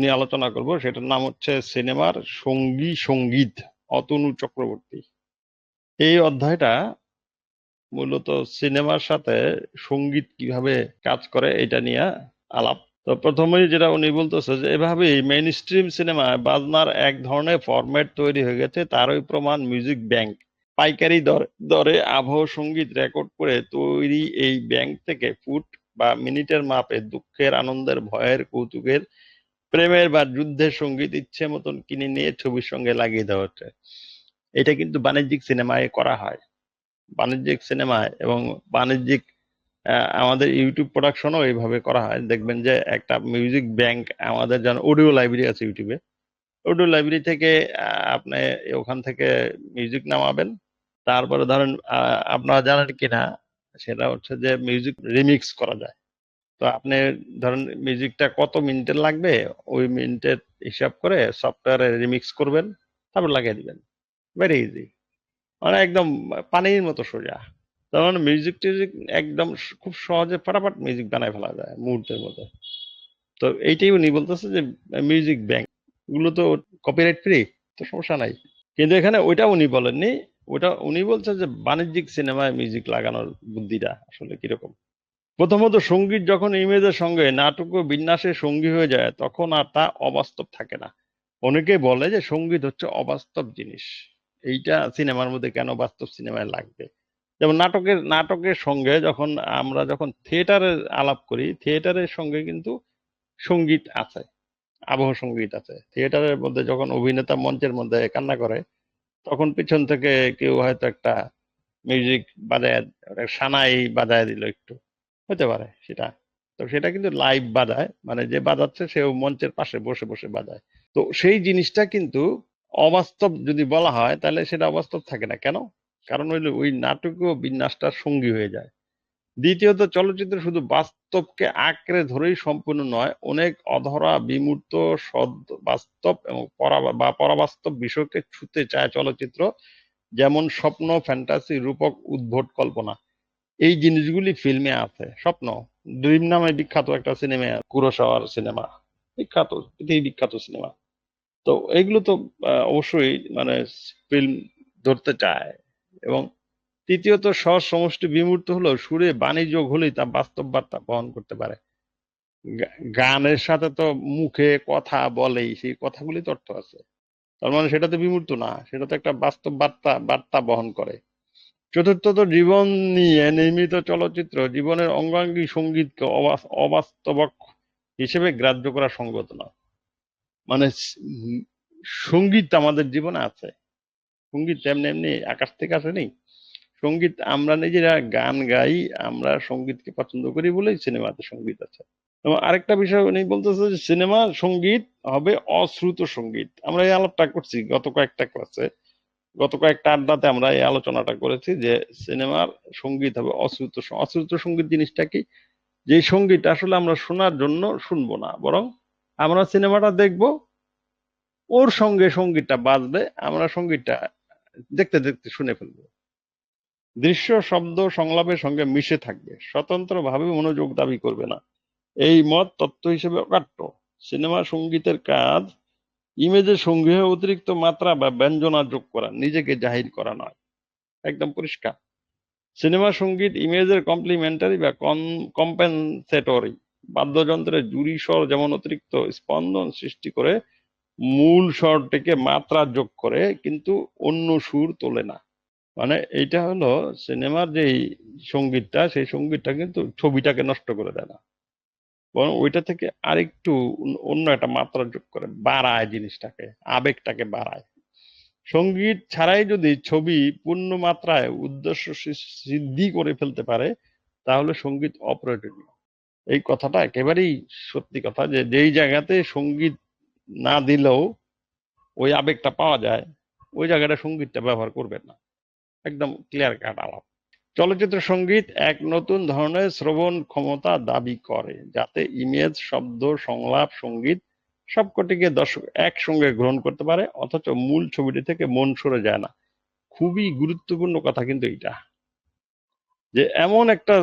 নিয়ে আলোচনা করব, সেটার নাম হচ্ছে সিনেমার সঙ্গী সংগীত, অতনু চক্রবর্তী। এই অধ্যায়টা মূলত সিনেমার সাথে সংগীত কীভাবে কাজ করে, এটা নিয়ে আলাপ। তো প্রথমেই যেটা উনি বলতেছে যে, এভাবেই মেইন স্ট্রিম সিনেমায় বাজনার এক ধরনের ফরম্যাট তৈরি হয়ে গেছে, তারই প্রমাণ মিউজিক ব্যাংক পাইকারি দরে আবহ সংগীত রেকর্ড করে তৈরি এই ব্যাংক থেকে ফুট বা মিনিটের মাপে দুঃখের, আনন্দের, ভয়ের, কৌতুকের প্রেমের বা যুদ্ধের সংগীত ইচ্ছে মতন কিনে নিয়ে ছবির সঙ্গে লাগিয়ে দেওয়া হচ্ছে। এটা কিন্তু বাণিজ্যিক সিনেমায় করা হয়। বাণিজ্যিক সিনেমায় এবং বাণিজ্যিক আমাদের ইউটিউব প্রোডাকশনও এইভাবে করা হয়। দেখবেন যে একটা মিউজিক ব্যাংক আমাদের যেন অডিও লাইব্রেরি আছে ইউটিউবে। অডিও লাইব্রেরি থেকে আপনি ওখান থেকে মিউজিক নামাবেন। তারপরে ধরেন আপনারা জানেন কিনা, সেটা হচ্ছে যে মিউজিক রিমিক্স করা যায়। তো আপনি ধরেন মিউজিকটা কত মিনিটের লাগবে, ওই মিনিটের হিসাব করে সফটওয়্যারে রিমিক্স করবেন, তারপর লাগিয়ে দিবেন। ভেরি ইজি মানে একদম পানির মতো সোজা। তার মানে মিউজিক টিউজিক একদম খুব সহজে ফটাফট মিউজিক বানায় ফেলা যায় মুহূর্তের মধ্যে। তো এইটাই উনি বলতেছে যে মিউজিক ব্যাংক এগুলো তো কপিরাইট ফ্রি তো সমস্যা নাই। কিন্তু এখানে ওইটা উনি বলেননি ওটা উনি বলছে যে, বাণিজ্যিক সিনেমায় মিউজিক লাগানোর বুদ্ধিটা আসলে কীরকম? প্রথমত সংগীত যখন ইমেজের সঙ্গে নাটক ও বিন্যাসে সঙ্গী হয়ে যায়, তখন আর তা অবাস্তব থাকে না। অনেকে বলে যে সংগীত হচ্ছে অবাস্তব জিনিস। এইটা সিনেমার মধ্যে কেন বাস্তব সিনেমায় লাগবে? যেমন নাটকের নাটকের সঙ্গে যখন আমরা যখন থিয়েটারের আলাপ করি, থিয়েটারের সঙ্গে কিন্তু সংগীত আছে, আবহ সংগীত আছে। থিয়েটারের মধ্যে যখন অভিনেতা মঞ্চের মধ্যে কান্না করে, তখন পিছন থেকে কেউ হয়তো একটা মিউজিক বাজায়, সানাই বাজায় দিল একটু। হতে পারে সেটা। তো সেটা কিন্তু লাইভ বাজায় মানে যে বাজাচ্ছে সেও মঞ্চের পাশে বসে বসে বাজায় তো সেই জিনিসটা কিন্তু অবাস্তব যদি বলা হয়, তাহলে সেটা অবাস্তব থাকে না। কেন? কারণ হইল ওই নাটকীয় বিন্যাসটার সঙ্গী হয়ে যায়। দ্বিতীয়ত, চলচ্চিত্র শুধু বাস্তবকে আঁকড়ে ধরেই সম্পূর্ণ নয়, অনেক অধরা, বিমূর্ত সদ বাস্তব এবং বা পরাবাস্তব বিষয়কে ছুতে চায় চলচ্চিত্র। যেমন স্বপ্ন, ফ্যান্টাসি, রূপক, উদ্ভট কল্পনা। এই জিনিসগুলি ফিল্মে আছে। স্বপ্ন। ড্রিম নামে বিখ্যাত একটা সিনেমা কুরোসাওয়ার সিনেমা বিখ্যাত পৃথিবী বিখ্যাত সিনেমা তো এগুলো তো অবশ্যই মানে ফিল্ম ধরতে চায়। এবং তৃতীয়ত সহজ সমষ্টি বিমূর্ত হলেও সুরে বাণিজ্য হলেই তা বাস্তব বার্তা বহন করতে পারে। গানের সাথে তো মুখে কথা বলেই, সেই কথাগুলি তো অর্থ আছে। তার মানে সেটা তো বিমূর্ত না সেটা তো একটা বাস্তব বার্তা বার্তা বহন করে। চতুর্থত জীবন নিয়ে নির্মিত চলচ্চিত্র জীবনের অঙ্গাঙ্গী সঙ্গীতকে অবাস- অবাস্তবক হিসেবে গ্রাহ্য করা সঙ্গত না মানে সংগীত আমাদের জীবনে আছে। সংগীত এমনি এমনি আকাশ থেকে আসেনি। সংগীত আমরা নিজেরা গান গাই, আমরা সঙ্গীতকে পছন্দ করি বলেই সিনেমাতে সংগীত আছে। এবং আরেকটা বিষয় উনি বলতেছে যে, সিনেমা সংগীত হবে অশ্রুত সংগীত। আমরা এই আলাপটা করছি গত কয়েকটা ক্লাসে। গত কয়েকটা আড্ডাতে আমরা এই আলোচনাটা করেছি যে সিনেমার সংগীত হবে, অশ্রুত অশ্রুত সংগীত জিনিসটা কি? যে সংগীত আসলে আমরা শোনার জন্য শুনব না, বরং আমরা সিনেমাটা দেখব, ওর সঙ্গে সঙ্গীতটা বাজবে আমরা সঙ্গীতটা দেখতে দেখতে শুনে ফেলব। দৃশ্য, শব্দ, সংলাপের সঙ্গে মিশে থাকবে, স্বতন্ত্রভাবে মনোযোগ দাবি করবে না। এই মত তত্ত্ব হিসেবে অকাট্য। সিনেমা সঙ্গীতের কাজ ইমেজের সঙ্গে অতিরিক্ত মাত্রা বা ব্যঞ্জনা যোগ করা নিজেকে জাহির করা নয়। একদম পরিষ্কার। সিনেমা, সংগীত, ইমেজের কমপ্লিমেন্টারি বা কম্পেনসেটরি বাদ্যযন্ত্রের জুরি স্বর যেমন অতিরিক্ত স্পন্দন সৃষ্টি করে, মূল স্বরটিকে মাত্রা যোগ করে, কিন্তু অন্য সুর তোলে না। মানে এইটা হলো সিনেমার যে সঙ্গীতটা, সেই সঙ্গীতটা কিন্তু ছবিটাকে নষ্ট করে দেয় না। বরং ওইটা থেকে আরেকটু অন্য একটা মাত্রা যোগ করে, বাড়ায় জিনিসটাকে, আবেগটাকে বাড়ায়। সংগীত ছাড়াই যদি ছবি পূর্ণ মাত্রায় উদ্দেশ্য সিদ্ধি করে ফেলতে পারে, তাহলে সংগীত অপ্রয়োজনীয়। এই কথাটা একেবারেই সত্যি কথা যে, যেই জায়গাতে সংগীত না দিলেও ওই আবেগটা পাওয়া যায়, ওই জায়গাটা সঙ্গীতটা ব্যবহার করবেন না। একদম ক্লিয়ার কাট আলাপ। চলচ্চিত্র সংগীত এক নতুন ধরনের শ্রবণ ক্ষমতা দাবি করে, যাতে ইমেজ, শব্দ, সংলাপ, সংগীত সবকটিকে দর্শক একসঙ্গে গ্রহণ করতে পারে, অথচ মূল ছবিটি থেকে মন সরে যায় না। খুবই গুরুত্বপূর্ণ কথা কিন্তু এটা। যে এমন একটা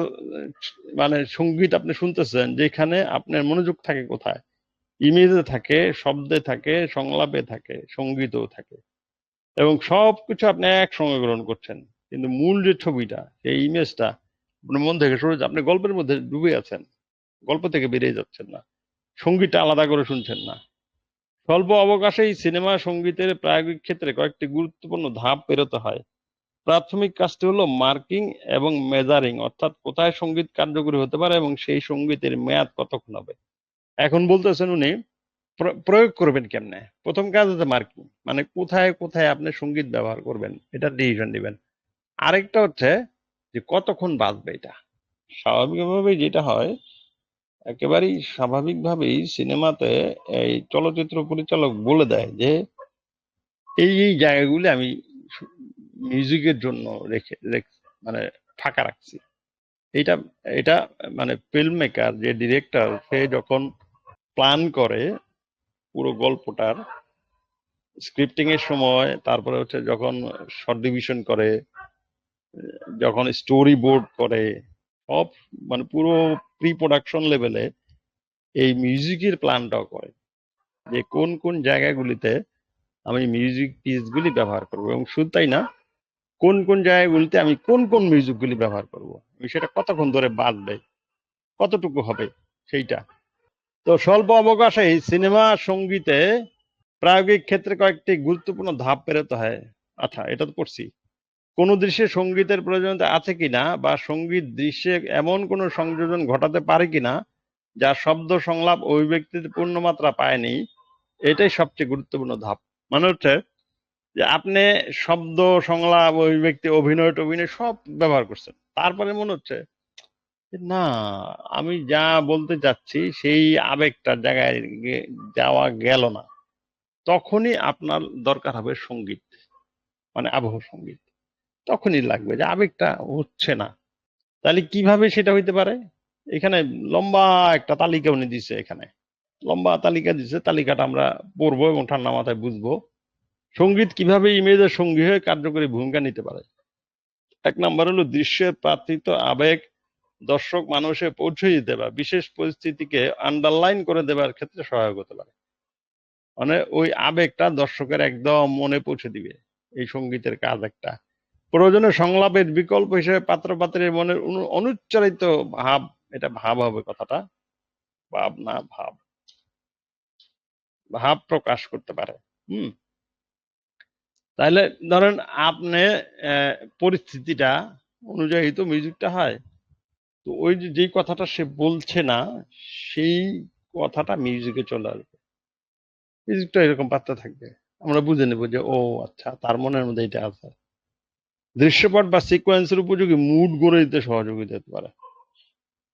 মানে সংগীত আপনি শুনতেছেন, যেখানে আপনার মনোযোগ থাকে কোথায়? ইমেজে থাকে, শব্দে থাকে, সংলাপে থাকে, সঙ্গীতেও থাকে। এবং সবকিছু আপনি একসঙ্গে গ্রহণ করছেন। কিন্তু মূল যে ছবিটা সেই ইমেজটা আপনার মন থেকে সরে আপনি গল্পের মধ্যে ডুবে আছেন, গল্প থেকে বেরিয়ে যাচ্ছেন না, সঙ্গীতটা আলাদা করে শুনছেন না। স্বল্প অবকাশেই সিনেমা, সঙ্গীতের প্রায়োগিক ক্ষেত্রে কয়েকটি গুরুত্বপূর্ণ ধাপ পেরোতে হয়। প্রাথমিক কাজটি হলো মার্কিং এবং মেজারিং, অর্থাৎ কোথায় সংগীত কার্যকরী হতে পারে এবং সেই সঙ্গীতের মেয়াদ কতক্ষণ হবে। এখন বলতেছেন উনি, প্র- প্রয়োগ করবেন কেমনে? প্রথম কাজ হচ্ছে মার্কিং মানে কোথায় কোথায় আপনি সংগীত ব্যবহার করবেন, এটা ডিসিশন দিবেন আরেকটা হচ্ছে যে কতক্ষণ বাঁচবে এটা? স্বাভাবিকভাবেই যেটা হয়, একেবারেই স্বাভাবিকভাবেই সিনেমাতে এই চলচ্চিত্র পরিচালক বলে দেয় যে, এই এই জায়গাগুলি আমি মিউজিকের জন্য রেখ- মানে ফাঁকা রাখছি। এটা এটা মানে ফিল্ম মেকার যে ডিরেক্টর, সে যখন প্ল্যান করে পুরো গল্পটার স্ক্রিপ্টিং এর সময়, তারপরে হচ্ছে যখন শর্ট ডিভিশন করে যখন স্টোরি বোর্ড করে, সব মানে পুরো প্রি প্রোডাকশন লেভেলে এই মিউজিকের প্ল্যানটাও করে যে কোন কোন জায়গাগুলিতে আমি মিউজিক পিসগুলি ব্যবহার করব। এবং শুধু তাই না, কোন কোন জায়গাগুলিতে আমি কোন কোন মিউজিকগুলি ব্যবহার করব? সেটা কতক্ষণ ধরে বাজবে? কতটুকু হবে? সেইটা। তো স্বল্প অবকাশে সিনেমা সঙ্গীতে প্রায়োগিক ক্ষেত্রে কয়েকটি গুরুত্বপূর্ণ ধাপ পেরোতে হয়। আচ্ছা এটা তো পড়ছি কোন দৃশ্যে সঙ্গীতের প্রয়োজনীয়তা আছে কিনা বা সংগীত দৃশ্যে এমন কোন সংযোজন ঘটাতে পারে কিনা, যা শব্দ সংলাপ অভিব্যক্তিতে পূর্ণমাত্রা পায়নি, এটাই সবচেয়ে গুরুত্বপূর্ণ ধাপ। মানে হচ্ছে যে আপনি শব্দ সংলাপ, অভিব্যক্তি, অভিনয়, টভিনয় সব ব্যবহার করছেন। তারপরে মনে হচ্ছে না, আমি যা বলতে চাচ্ছি সেই আবেগটার জায়গায় যাওয়া গেল না। তখনই আপনার দরকার হবে সংগীত মানে আবহ সংগীত। তখনই লাগবে যে আবেগটা হচ্ছে না। তাহলে কীভাবে সেটা হইতে পারে? এখানে লম্বা একটা তালিকা উনি দিছে এখানে। লম্বা তালিকা দিছে, তালিকাটা আমরা পড়ব এবং ঠান্ডা মাথায় বুঝব। সংগীত কীভাবে ইমেজের সঙ্গী হয়ে কার্যকরী ভূমিকা নিতে পারে? এক নম্বর হলো দৃশ্যের প্রার্থিত আবেগ দর্শক মানুষে পৌঁছে দিতে বা বিশেষ পরিস্থিতিকে আন্ডারলাইন করে দেবার ক্ষেত্রে সহায়ক হতে পারে। মানে ওই আবেগটা দর্শকের একদম মনে পৌঁছে দিবে। এই সঙ্গীতের কাজ একটা। প্রয়োজনে সংলাপের বিকল্প হিসেবে পাত্র পাত্রের মনের অনু- অনুচ্চারিত ভাব, এটা ভাব হবে কথাটা ভাব না ভাব। ভাব প্রকাশ করতে পারে, হুম? তাহলে ধরেন আপনি পরিস্থিতিটা অনুযায়ী তো মিউজিকটা হয়। তো ওই যে কথাটা সে বলছে না, সেই কথাটা মিউজিকে চলে আসবে। মিউজিকটা এরকম পাত্তা থাকবে। আমরা বুঝে নেব যে, ও আচ্ছা তার মনের মধ্যে এটা আছে। দৃশ্যপট বা সিকোয়েন্সের উপযোগী মুড গড়ে দিতে সহযোগিতা পারে।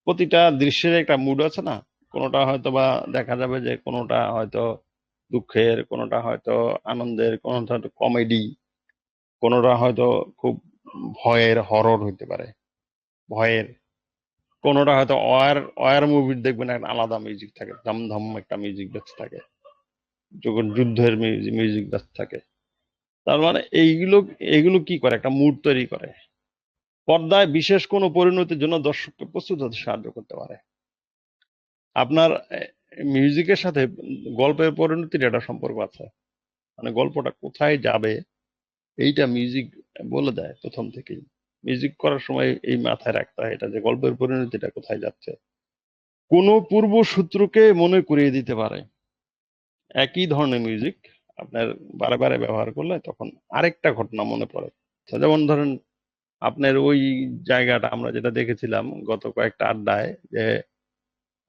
প্রতিটা দৃশ্যের একটা মুড আছে না? কোনোটা হয়তো বা দেখা যাবে যে কোনোটা হয়তো দুঃখের, কোনোটা হয়তো আনন্দের, কোনোটা হয়তো কমেডি কোনোটা হয়তো খুব ভয়ের হরর হইতে পারে। ভয়ের। কোনোটা হয়তো ওয়ার ওয়ার মুভির দেখবেন একটা আলাদা মিউজিক থাকে, ধমধম একটা মিউজিক বেঁচে থাকে। যখন যুদ্ধের মিউজিক বেঁচে থাকে। তার মানে এইগুলো এইগুলো কি করে? একটা মুড তৈরি করে। পর্দায় বিশেষ কোনো পরিণতির জন্য দর্শককে প্রস্তুত হতে সাহায্য করতে পারে। আপনার মিউজিকের সাথে গল্পের পরিণতির একটা সম্পর্ক আছে। মানে গল্পটা কোথায় যাবে? এইটা মিউজিক বলে দেয় প্রথম থেকেই। মিউজিক করার সময় এই মাথায় রাখতে হয় এটা যে গল্পের পরিণতিটা কোথায় যাচ্ছে। কোনো পূর্ব সূত্রকে মনে করিয়ে দিতে পারে। একই ধরনের মিউজিক আপনার বারে বারে ব্যবহার করলে তখন আরেকটা ঘটনা মনে পড়ে। যেমন ধরেন, আপনার ওই জায়গাটা আমরা যেটা দেখেছিলাম গত কয়েকটা আড্ডায় যে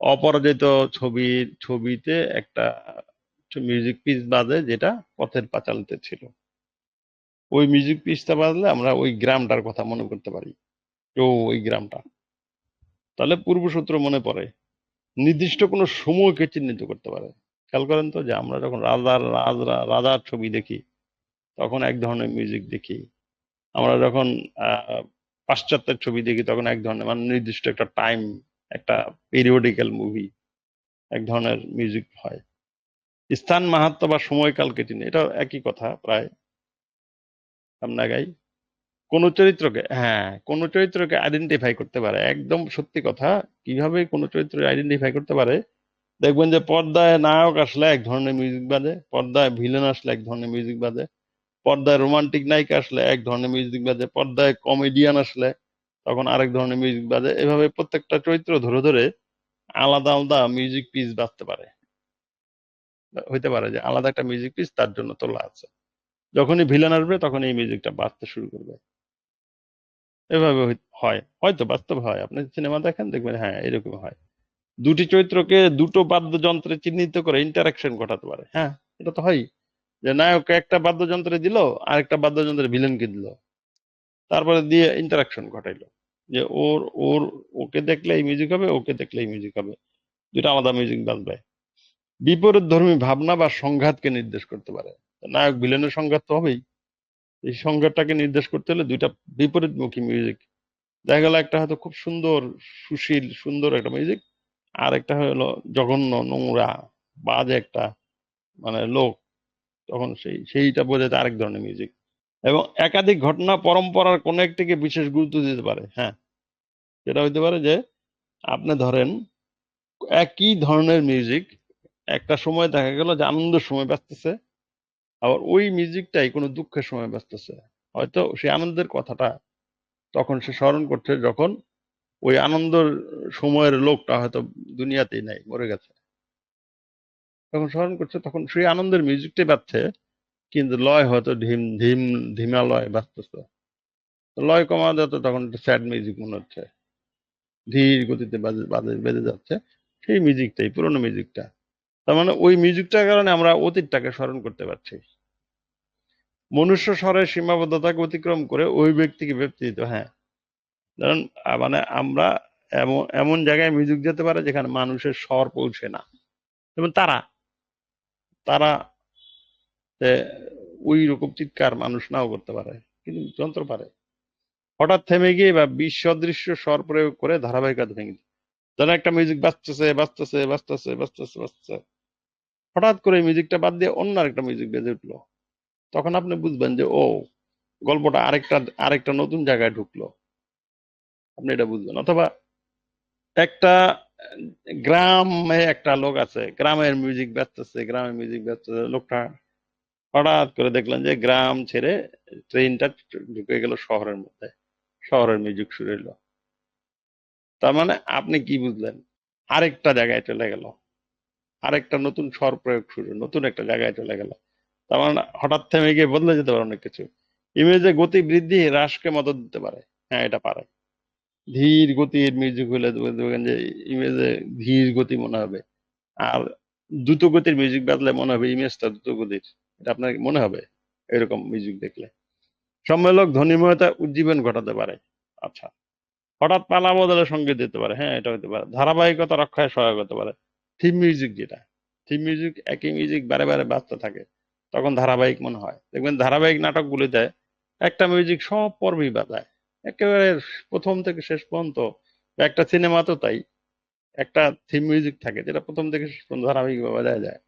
অপরাজিত ছবির ছবিতে একটা মিউজিক পিস বাজে যেটা পথের পাঁচালিতে ছিল। ওই মিউজিক পিসটা বাজলে আমরা ওই গ্রামটার কথা মনে করতে পারি ও ওই গ্রামটা। তাহলে পূর্বসূত্র মনে পড়ে, নির্দিষ্ট কোনো সময়কে চিহ্নিত করতে পারে? খেয়াল করেন তো যে আমরা যখন রাজার রাজরা রাজার ছবি দেখি, তখন এক ধরনের মিউজিক দেখি। আমরা যখন পাশ্চাত্যের ছবি দেখি, তখন এক ধরনের মানে নির্দিষ্ট একটা টাইম একটা পিরিয়ডিক্যাল মুভি এক ধরনের মিউজিক হয়। স্থান মাহাত্ম বা সময়কালকে চিনি এটা একই কথা প্রায়। আমরা গাই? কোন চরিত্রকে হ্যাঁ কোন চরিত্রকে আইডেন্টিফাই করতে পারে। একদম সত্যি কথা, কীভাবে কোন চরিত্র আইডেন্টিফাই করতে পারে? দেখবেন যে পর্দায় নায়ক আসলে এক ধরনের মিউজিক বাজে, পর্দায় ভিলেন আসলে এক ধরনের মিউজিক বাজে, পর্দায় রোমান্টিক নায়িকা আসলে এক ধরনের মিউজিক বাজে, পর্দায় কমেডিয়ান আসলে তখন আরেক ধরনের মিউজিক বাজে। এভাবে প্রত্যেকটা চরিত্র ধরে ধরে আলাদা আলাদা মিউজিক পিস বাজতে পারে। হইতে পারে যে আলাদা একটা মিউজিক পিস তার জন্য তোলা আছে। যখনই ভিলেন আসবে তখন এই মিউজিকটা বাজতে শুরু করবে। এভাবে হয়। হয়তো বাস্তব হয়। আপনি সিনেমা দেখেন দেখবেন হ্যাঁ এরকম হয়। দুটি চরিত্রকে দুটো বাদ্যযন্ত্রে চিহ্নিত করে ইন্টারাকশন ঘটাতে পারে। হ্যাঁ। এটা তো হয় যে নায়ক একটা বাদ্যযন্ত্রে দিল আরেকটা বাদ্যযন্ত্রে ভিলেনকে দিল। তারপরে দিয়ে ইন্টারাকশন ঘটাইলো। যে ওর ওর ওকে দেখলে এই মিউজিক হবে ওকে দেখলে এই মিউজিক হবে। দুটো আলাদা মিউজিক বাজবে। বিপরীত ধর্মী ভাবনা বা সংঘাতকে নির্দেশ করতে পারে। নায়ক ভিলেনের সংঘাত তো হবেই। এই সংঘাতটাকে নির্দেশ করতে হলে দুইটা বিপরীতমুখী মিউজিক দেখা গেল একটা হয়তো খুব সুন্দর সুশীল সুন্দর একটা মিউজিক আর একটা হলো জঘন্য নোংরা, বাজে একটা মানে লোক, তখন সেই, সেইটা বোঝাতে আরেক ধরনের মিউজিক এবং একাধিক ঘটনা পরম্পরার কোন একটিকে বিশেষ গুরুত্ব দিতে পারে হ্যাঁ। যেটা হইতে পারে যে, আপনি ধরেন, একই ধরনের মিউজিক একটা সময় দেখা গেল যে আনন্দের সময় বাজতেছে আবার ওই মিউজিকটাই কোনো দুঃখের সময় বাজতেছে হয়তো সেই আনন্দের কথাটা তখন সে স্মরণ করছে যখন ওই আনন্দের সময়ের লোকটা হয়তো দুনিয়াতেই নাই, মরে গেছে। তখন স্মরণ করছে তখন সেই আনন্দের মিউজিকটাই বাজছে, কিন্তু লয় হয়তো ধিম ধিম ধিমা লয় বাজতেছে। তো লয় কমা যাতে তখন একটা স্যাড মিউজিক মনে হচ্ছে। ধীর গতিতে বাজে বাজে যাচ্ছে। সেই মিউজিকটাই পুরোনো মিউজিকটা তার মানে ওই মিউজিকটার কারণে আমরা অতীতটাকে স্মরণ করতে পারছি। মনুষ্য স্বরের সীমাবদ্ধতাকে অতিক্রম করে ওই ব্যক্তিকে ব্যক্তি দিত হ্যাঁ। আহ, মানে আমরা এমন এমন জায়গায় মিউজিক যেতে পারে যেখানে মানুষের স্বর পৌঁছে না। যেমন তারা তারা ওই রকম চিৎকার মানুষ নাও করতে পারে কিন্তু যন্ত্র পারে। হঠাৎ থেমে গিয়ে বা বিশ সদৃশ্য স্বর প্রয়োগ করে ধারাবাহিকতা ভেঙে যেন একটা মিউজিক বাঁচতেছে বাঁচতেছে বাঁচতেছে বাঁচতেছে বাজতেছে। হঠাৎ করে মিউজিকটা বাদ দিয়ে অন্য আরেকটা মিউজিক বেজে উঠল। তখন আপনি বুঝবেন যে ও গল্পটা আরেকটা আরেকটা নতুন জায়গায় ঢুকলো। আপনি এটা বুঝবেন। অথবা একটা গ্রামে একটা লোক আছে, গ্রামের মিউজিক বাজতেছে গ্রামের মিউজিক বাজতেছে লোকটা হঠাৎ করে দেখলেন যে গ্রাম ছেড়ে ট্রেনটা ঢুকে গেল শহরের মধ্যে, শহরের মিউজিক শুরু হলো তার মানে আপনি কি বুঝলেন? আরেকটা জায়গায় চলে গেল। আরেকটা নতুন স্বর প্রয়োগ শুরু, নতুন একটা জায়গায় চলে গেল। তার মানে হঠাৎ থেমে গিয়ে বদলে যেতে পারে অনেক কিছু। ইমেজে গতি বৃদ্ধি হ্রাসকে মদত দিতে পারে। হ্যাঁ এটা পারে। ধীর গতির মিউজিক হলে দেখবেন যে ইমেজে ধীর গতি মনে হবে। আর দ্রুত গতির মিউজিক বাজলে মনে হবে ইমেজটা দ্রুত গতির। এটা আপনার মনে হবে? এরকম মিউজিক দেখলে। সম্মেলক ধ্বনিময়তা উজ্জীবন ঘটাতে পারে। আচ্ছা। হঠাৎ পালা বদলে সংগীত দিতে পারে। হ্যাঁ এটা হতে পারে। ধারাবাহিকতা রক্ষায় সহায়ক হতে পারে। থিম মিউজিক যেটা, থিম মিউজিক, একই মিউজিক বারে বারে বাজতে থাকে। তখন ধারাবাহিক মনে হয়। দেখবেন ধারাবাহিক নাটকগুলিতে একটা মিউজিক সব পর্বই বাজায়। একেবারে প্রথম থেকে শেষ পর্যন্ত একটা সিনেমা তো তাই একটা থিম মিউজিক থাকে যেটা প্রথম থেকে শেষ পর্যন্ত ধারাবাহিকভাবে বাজায় যায়।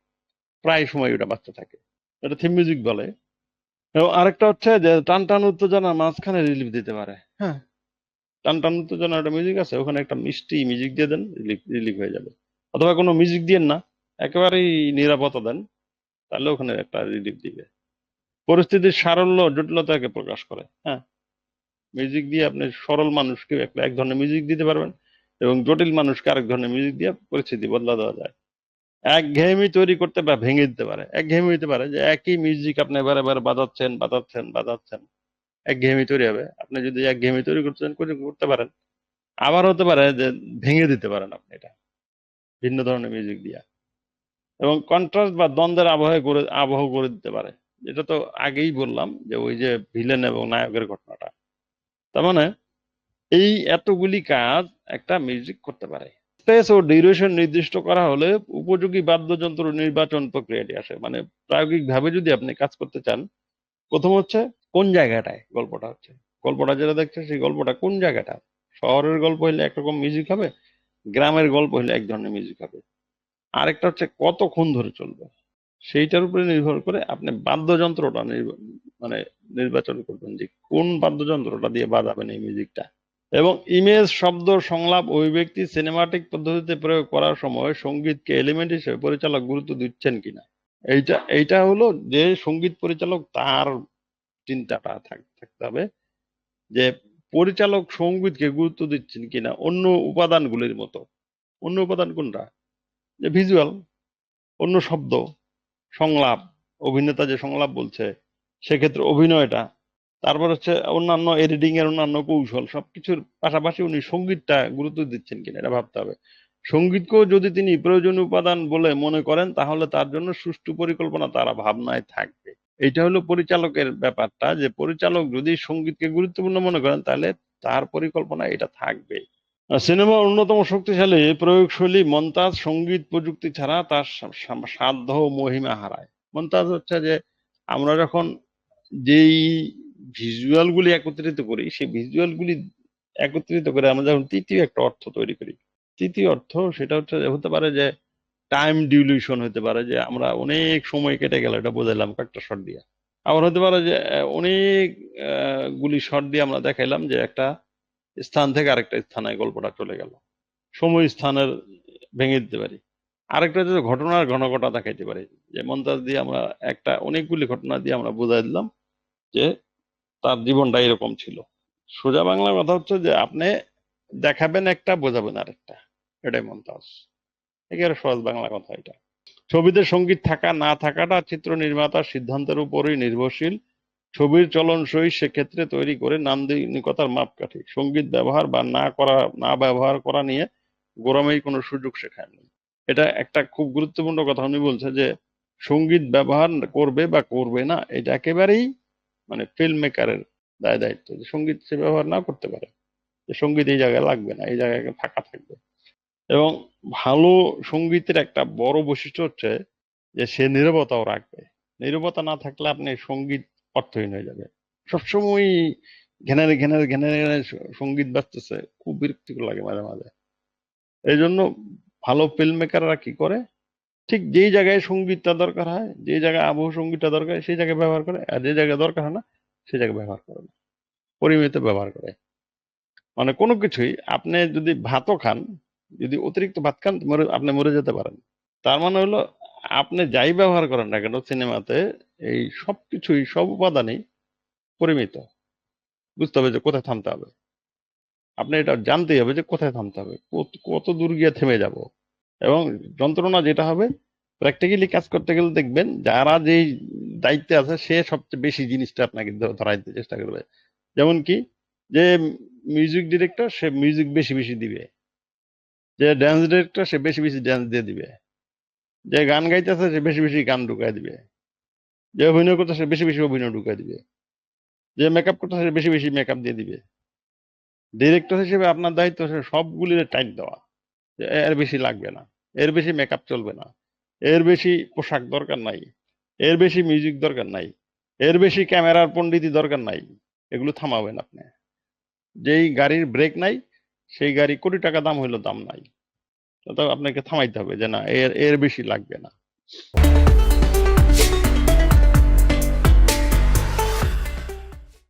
প্রায় সময় ওটা বাজতে থাকে। এটা থিম মিউজিক বলে। এবং আরেকটা হচ্ছে যে টান টান উত্তেজনার মাঝখানে রিলিফ দিতে পারে। হ্যাঁ। টান টান উত্তেজনা একটা মিউজিক আছে ওখানে একটা মিষ্টি মিউজিক দিয়ে দেন রিলিফ রিলিফ হয়ে যাবে। অথবা কোনো মিউজিক দিয়েন না একেবারেই নিরাপত্তা দেন তাহলে ওখানে একটা রিলিফ দিবে। পরিস্থিতির সারল্য জটিলতাকে প্রকাশ করে। হ্যাঁ। মিউজিক দিয়ে আপনি সরল মানুষকে একটা এক ধরনের মিউজিক দিতে পারবেন এবং জটিল মানুষকে আরেক ধরনের মিউজিক দিয়ে পরিস্থিতি বদলা দেওয়া যায়। একঘেয়েমি তৈরি করতে বা ভেঙে দিতে পারে। একঘেয়েমি হতে পারে যে একই মিউজিক আপনি বারে বারে বাজাচ্ছেন বাজাচ্ছেন বাজাচ্ছেন। একঘেয়েমি তৈরি হবে। আপনি যদি একঘেয়েমি তৈরি করতে করতে পারেন। আবার হতে পারে যে ভেঙে দিতে পারেন আপনি এটা। ভিন্ন ধরনের মিউজিক দিয়া। এবং কন্ট্রাস্ট বা দ্বন্দ্বের আবহে করে আবহ করে দিতে পারে। যেটা তো আগেই বললাম যে ওই যে ভিলেন এবং নায়কের ঘটনাটা। তার মানে এই এতগুলি কাজ একটা মিউজিক করতে পারে। স্পেস ও ডিউরেশন নির্দিষ্ট করা হলে উপযোগী বাদ্যযন্ত্র নির্বাচন প্রক্রিয়াটি আসে। মানে প্রায়োগিক ভাবে যদি আপনি কাজ করতে চান, প্রথম হচ্ছে কোন জায়গাটায় গল্পটা হচ্ছে? গল্পটা যেটা দেখছে সেই গল্পটা কোন জায়গাটা? শহরের গল্প হলে একরকম মিউজিক হবে, গ্রামের গল্প হলে এক ধরনের মিউজিক হবে। আরেকটা হচ্ছে কতক্ষণ ধরে চলবে? সেইটার উপরে নির্ভর করে আপনি বাদ্যযন্ত্রটা মানে নির্বাচন করবেন যে কোন বাদ্যযন্ত্রটা দিয়ে বাজাবেন এই মিউজিকটা। এবং ইমেজ, শব্দ, সংলাপ, অভিব্যক্তি সিনেমাটিক পদ্ধতিতে প্রয়োগ করার সময় সঙ্গীতকে এলিমেন্ট হিসেবে পরিচালক গুরুত্ব দিচ্ছেন কিনা। এইটা এইটা হলো যে সংগীত পরিচালক তার চিন্তাটা থাক- থাকতে হবে যে পরিচালক সঙ্গীতকে গুরুত্ব দিচ্ছেন কিনা অন্য উপাদানগুলির মতো। অন্য উপাদান কোনটা? যে ভিজুয়াল অন্য শব্দ, সংলাপ, অভিনেতা যে সংলাপ বলছে সেক্ষেত্রে অভিনয়টা। তারপর হচ্ছে অন্যান্য এডিটিং এর অন্যান্য কৌশল, সবকিছুর পাশাপাশি উনি সঙ্গীতটা গুরুত্ব দিচ্ছেন কিনা এটা ভাবতে হবে। সঙ্গীতকেও যদি তিনি প্রয়োজনীয় উপাদান বলে মনে করেন, তাহলে তার জন্য সুষ্ঠু পরিকল্পনা তারা ভাবনায় থাকবে। এটা হলো পরিচালকের ব্যাপারটা, যে পরিচালক যদি সঙ্গীতকে গুরুত্বপূর্ণ মনে করেন, তাহলে তার পরিকল্পনা এটা থাকবে। সিনেমার অন্যতম শক্তিশালী প্রয়োগশৈলী মন্তাজ সংগীত প্রযুক্তি ছাড়া তার সাধ্য মহিমা হারায়। মন্তাজ হচ্ছে যে, আমরা যখন যেই ভিজুয়াল গুলি একত্রিত করি, সেই ভিজুয়াল গুলি একত্রিত করে আমরা যখন তৃতীয় একটা অর্থ তৈরি করি। তৃতীয় অর্থ সেটা হচ্ছে, হতে পারে যে টাইম ডিউলিউশন হতে পারে যে আমরা অনেক সময় কেটে গেল, এটা বোঝাইলাম কয়েকটা শট দিয়ে। আবার হতে পারে যে অনেক গুলি শট দিয়ে আমরা দেখাইলাম যে একটা স্থান থেকে আরেকটা স্থানে গল্পটা চলে গেল। সময় স্থানের ভেঙে দিতে পারি। আরেকটা হচ্ছে ঘটনার ঘনঘটা দেখাইতে পারি। যে মন্তাজ দিয়ে আমরা একটা অনেকগুলি ঘটনা দিয়ে আমরা বোঝাই দিলাম। যে তার জীবনটা এরকম ছিল। সোজা বাংলা কথা হচ্ছে যে আপনি দেখাবেন একটা, বোঝাবেন আরেকটা। এটাই মন্তাজ একেবারে সহজ বাংলা কথা এটা। ছবিতে সংগীত থাকা, না থাকাটা চিত্র নির্মাতার সিদ্ধান্তের উপরই নির্ভরশীল। ছবির চলনসই সেক্ষেত্রে তৈরি করে নান্দনিকতার মাপকাঠি। সংগীত ব্যবহার বা না করা, না ব্যবহার করা নিয়ে গোরামেই কোনো সুযোগ শেখায়নি। এটা একটা খুব গুরুত্বপূর্ণ কথা। উনি বলছে যে, সংগীত ব্যবহার করবে বা করবে না, এটা একেবারেই মানে ফিল্ম মেকারের দায় দায়িত্ব যে সংগীত সে ব্যবহার না করতে পারে। যে সংগীত এই জায়গায় লাগবে না, এই জায়গায় ফাঁকা থাকবে। এবং ভালো সঙ্গীতের একটা বড় বৈশিষ্ট্য হচ্ছে যে সে নীরবতাও রাখবে। নীরবতা না থাকলে আপনি সংগীত অর্থহীন হয়ে যাবে। সবসময় ঘেনারে ঘেনারে ঘেনারে সংগীত বাজতেছে, খুব বিরক্তিকর লাগে মাঝে মাঝে। এই জন্য ভালো ফিল্ম মেকাররা কি করে? ঠিক যেই জায়গায় সঙ্গীতটা দরকার হয় যে জায়গায় আবহ সঙ্গীতটা দরকার সেই জায়গায় ব্যবহার করে, আর যে জায়গায় দরকার হয় না, সেই জায়গায় ব্যবহার করে না। পরিমিত ব্যবহার করে। মানে কোনো কিছুই আপনি যদি ভাতও খান, যদি অতিরিক্ত ভাত খান মরে, আপনি মরে যেতে পারেন। তার মানে হলো, আপনি যাই ব্যবহার করেন না কেন, সিনেমাতে এই সব কিছুই, সব উপাদানই পরিমিত। বুঝতে হবে যে কোথায় থামতে হবে। আপনি এটা জানতেই হবে যে কোথায় থামতে হবে কত দূর গিয়ে থেমে যাব। এবং যন্ত্রণা যেটা হবে প্র্যাকটিক্যালি কাজ করতে গেলে দেখবেন যারা যেই দায়িত্বে আছে, সে সবচেয়ে বেশি জিনিসটা আপনাকে ধরাই চেষ্টা করবে। যেমন কি, যে মিউজিক ডিরেক্টর সে মিউজিক বেশি বেশি দিবে। যে ড্যান্স ডিরেক্টর সে বেশি বেশি ড্যান্স দিয়ে দিবে। যে গান গাইতেছে সে বেশি বেশি গান ঢুকাই দিবে। যে অভিনয় করতেছে সে বেশি বেশি অভিনয় ঢুকাই দিবে। যে মেকআপ করতেছে সে বেশি বেশি মেকআপ দিয়ে দিবে। ডিরেক্টর হিসেবে আপনার দায়িত্ব সবগুলির টাইট দেওয়া। যে এর বেশি লাগবে না। এর বেশি মেকআপ চলবে না। এর বেশি পোশাক দরকার নাই। এর বেশি মিউজিক দরকার নাই। এর বেশি ক্যামেরার পণ্ডিতি দরকার নাই। এগুলো থামাবেন আপনি। যেই গাড়ির ব্রেক নাই, সেই গাড়ি কোটি টাকা দাম হইল দাম নাই। তো আপনাকে থামাইতে হবে যে না, এর এর বেশি লাগবে না।